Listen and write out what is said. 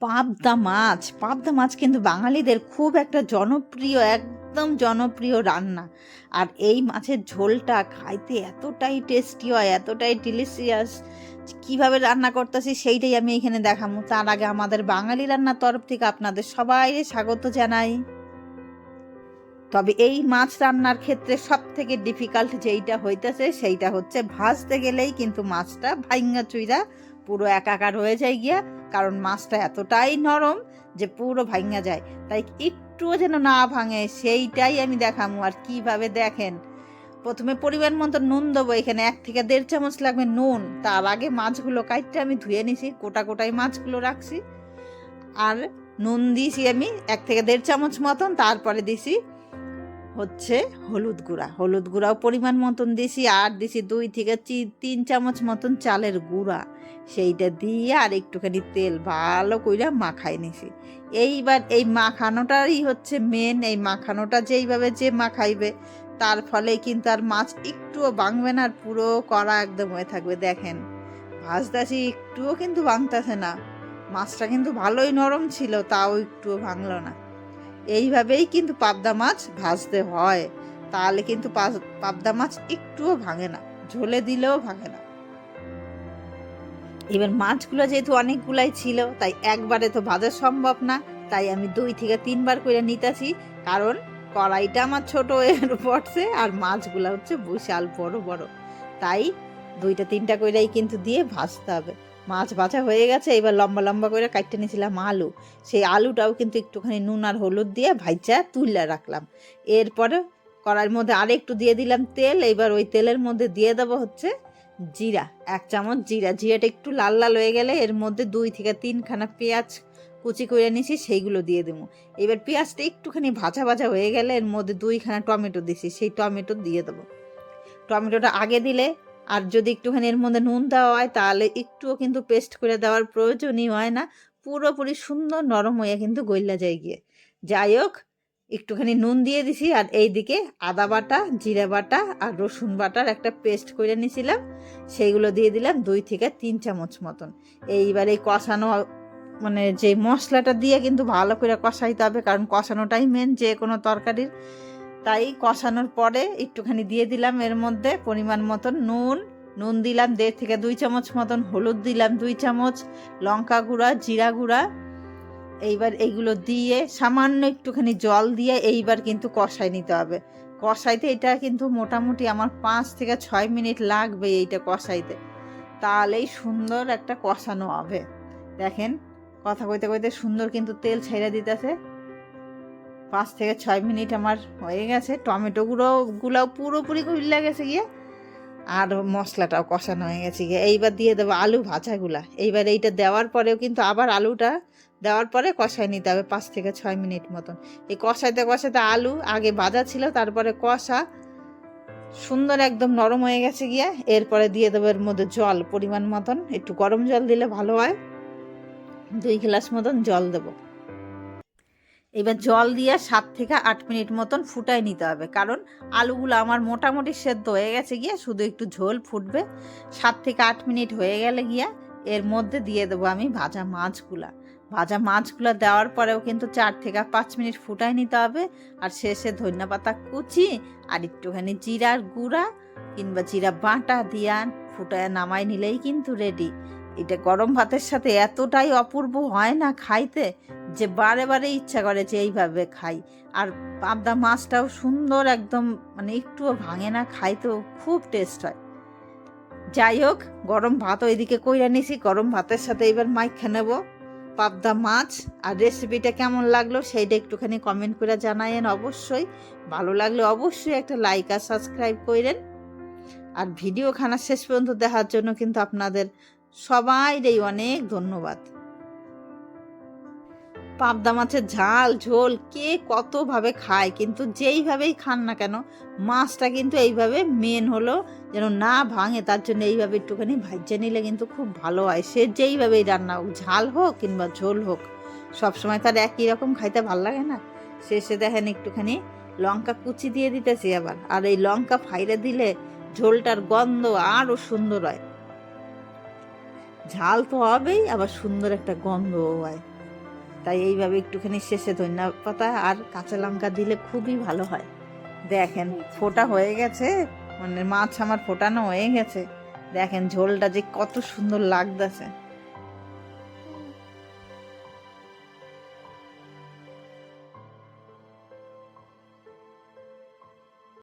পাবদা মাছ। পাবদা মাছ কিন্তু বাঙালিদের খুব একটা জনপ্রিয়, একদম জনপ্রিয় রান্না। আর এই মাছের ঝোলটা খাইতে এতটাই টেস্টি হয়, এতটাই ডিলিশিয়াস কীভাবে রান্না করতেছি সেইটাই আমি এখানে দেখাবো তার আগে আমাদের বাঙালি রান্নার তরফ থেকে আপনাদের সবাই স্বাগত জানাই। তবে এই মাছ রান্নার ক্ষেত্রে সব থেকে ডিফিকাল্ট যেইটা হইতেছে সেইটা হচ্ছে ভাজতে গেলেই কিন্তু মাছটা ভাইঙ্গা চুইরা পুরো একাকার হয়ে যায় গিয়া কারণ মাছটা এতটাই নরম যে পুরো ভাঙা যায়। তাই একটুও যেন না ভাঙে, সেইটাই আমি দেখামু আর কীভাবে দেখেন। প্রথমে পরিমাণ মতো নুন দেবো, এখানে এক থেকে দেড় চামচ লাগবে নুন। তার আগে মাছগুলো কাটতে আমি ধুয়ে নিছি, কোটা কোটায় মাছগুলো রাখছি। আর নুন দিয়েছি আমি এক থেকে দেড় চামচ মতন, তারপরে দিছি হচ্ছে হলুদ গুঁড়া। হলুদ গুঁড়াও পরিমাণ মতন দিছি, আর দিছি দুই থেকে তিন চামচ মতন চালের গুঁড়া। সেইটা দিয়ে আর একটুখানি তেল ভালো কইরা মাখাই নিছি। এইবার এই মাখানোটাই হচ্ছে মেন এই মাখানোটা যেইভাবে যে মাখাইবে, তার ফলে কিন্তু আর মাছ একটুও ভাঙবে না, আর পুরো কড়া একদম হয়ে থাকবে। দেখেন ভাজতাছি একটুও কিন্তু ভাঙতেছে না। মাছটা কিন্তু ভালোই নরম ছিল, তাও একটুও ভাঙলো না। এইভাবেই কিন্তু পাবদা মাছ ভাজতে হয়। তাহলে কিন্তু পাবদা মাছ একটুও ভাঙে না, ঝোলে দিলেও ভাঙে না। এবার মাছগুলো যেহেতু অনেকগুলাই ছিল, তাই একবারে তো ভাজা সম্ভব না। তাই আমি দুই থেকে তিনবার করে নিতেছি, কারণ কড়াইটা আমার ছোট এর পড়ছে আর মাছগুলো হচ্ছে বিশাল বড় বড়। তাই দুইটা তিনটা কইরাই কিন্তু দিয়ে ভাজতে হবে। মাছ ভাজা হয়ে গেছে, এবার লম্বা লম্বা করে কাটতে নিয়েছিলাম আলু। সেই আলুটাও কিন্তু একটুখানি নুন আর হলুদ দিয়ে ভাইচা তুলে রাখলাম। এরপরে কড়াইয়ের মধ্যে আর একটু দিয়ে দিলাম তেল, এবার ওই তেলের মধ্যে দিয়ে দেবো হচ্ছে জিরা, এক চামচ জিরা। জিরাটা একটু লাল লাল হয়ে গেলে এর মধ্যে দুই থেকে তিনখানা পেঁয়াজ কুচি করে নিছি সেইগুলো দিয়ে দেবো। এবার পেঁয়াজটা একটুখানি ভাজা ভাজা হয়ে গেলে এর মধ্যে দুইখানা টমেটো দিছি সেই টমেটো দিয়ে দেবো। টমেটোটা আগে দিলে আর যদি একটুখানি এর মধ্যে নুন দেওয়া হয়, তাহলে একটুও কিন্তু পেস্ট করে দেওয়ার প্রয়োজনই হয় না। পুরোপুরি সুন্দর নরম হয়ে কিন্তু গইলা যায় গিয়ে। যাই হোক, একটুখানি নুন দিয়ে দিছি আর এই দিকে আদা বাটা, জিরা বাটা আর রসুন বাটার একটা পেস্ট করে নিয়েছিলাম সেইগুলো দিয়ে দিলাম দুই থেকে তিন চামচ মতন। এইবার এই কষানো মানে যে মশলাটা দিয়ে কিন্তু ভালো করে কষাইতে হবে, কারণ কষানোটাই মেন যে কোনো তরকারির। তাই কষানোর পরে একটুখানি দিয়ে দিলাম এর মধ্যে পরিমাণ মতন নুন। নুন দিলাম দেড় থেকে দুই চামচ মতন হলুদ দিলাম দুই চামচ, লঙ্কা গুঁড়া, জিরা গুঁড়া। এইবার এইগুলো দিয়ে সামান্য একটুখানি জল দিয়ে এইবার কিন্তু কষাই নিতে হবে। কষাইতে এটা কিন্তু মোটামুটি আমার পাঁচ থেকে ছয় মিনিট লাগবে এইটা কষাইতে। তাহলেই সুন্দর একটা কষানো হবে। দেখেন, কথা কইতে কইতে সুন্দর কিন্তু তেল ছেড়ে দিতেছে। পাঁচ থেকে ছয় মিনিট আমার হয়ে গেছে। টমেটোগুলো গুলাও পুরোপুরি গুলা গেছে গিয়ে। আর মশলাটাও কষানো হয়ে গেছে গিয়ে। এইবার দিয়ে দেবো আলু ভাজাগুলা এইবার এইটা দেওয়ার পরেও কিন্তু আবার আলুটা দেওয়ার পরে কষাই নিতে হবে পাঁচ থেকে ছয় মিনিট মতন। এই কষাইতে কষাইতে আলু আগে ভাজা ছিল, তারপরে কষা। সুন্দর একদম নরম হয়ে গেছে গিয়া। এরপরে দিয়ে দেবো এর মধ্যে জল পরিমাণ মতন। একটু গরম জল দিলে ভালো হয়। দুই গ্লাস মতন জল দেবো। এবার জল দিয়ে সাত থেকে আট মিনিট মতন ফুটাই নিতে হবে। কারণ আলুগুলো আমার মোটামুটি সেদ্ধ হয়ে গেছে গিয়া শুধু একটু ঝোল ফুটবে। সাত থেকে আট মিনিট হয়ে গেলে গিয়া এর মধ্যে দিয়ে দেবো আমি ভাজা মাছগুলা। ভাজা মাছগুলো দেওয়ার পরেও কিন্তু চার থেকে পাঁচ মিনিট ফুটাই নিতে হবে। আর শেষে ধনিয়া পাতা কুচি আর একটুখানি জিরার গুঁড়া কিংবা জিরা বাটা দিয়া ফুটায় নামাই নিলেই কিন্তু রেডি এটা গরম ভাতের সাথে এতটাই অপূর্ব হয় না খাইতে যে বারে বারে ইচ্ছা করে যে এইভাবে খাই। আর পাবদা মাছটাও সুন্দর একদম মানে একটুও ভাঙে না, খাইতেও খুব টেস্ট হয়। যাই হোক, গরম ভাতও এদিকে কইরা নিছি, গরম ভাতের সাথে এবার মাইখা নেব। পাবদা মাছ আর রেসিপিটা কেমন লাগল সেইটা একটুখানি কমেন্ট করে জানায়েন অবশ্যই। ভালো লাগলে অবশ্যই একটা লাইক আর সাবস্ক্রাইব করেন আর ভিডিও খানা শেষ পর্যন্ত দেখার জন্য কিন্তু আপনাদের সবাইরই অনেক ধন্যবাদ। পাবদা মাছের ঝাল, ঝোল, কে কতভাবে খায়, কিন্তু যেইভাবেই খান না কেন, মাছটা কিন্তু এইভাবে মেন হলো, যেন না ভাঙে, তার জন্য এইভাবে একটুখানি ভাজ্যে নিলে কিন্তু খুব ভালো হয়। সে যেইভাবেই রান্না হোক, ঝাল হোক কিংবা ঝোল হোক, সবসময় তার একই রকম খাইতে ভালো লাগে না। শেষে দেখেন একটুখানি লঙ্কা কুচি দিয়ে দিতেছি আবার, আর এই লঙ্কা ফাইরে দিলে ঝোলটার গন্ধ আরও সুন্দর হয়। ঝাল তো হবেই, আবার সুন্দর একটা গন্ধ হয়। তাই এইভাবে একটুখানি শেষে ধনিয়া পাতা আর কাঁচা লঙ্কা দিলে খুবই ভালো হয়। দেখেন, ফোটা হয়ে গেছে মানে মাছ আমার ফোটানো হয়ে গেছে। দেখেন ঝোলটা যে কত সুন্দর লাগতেছে।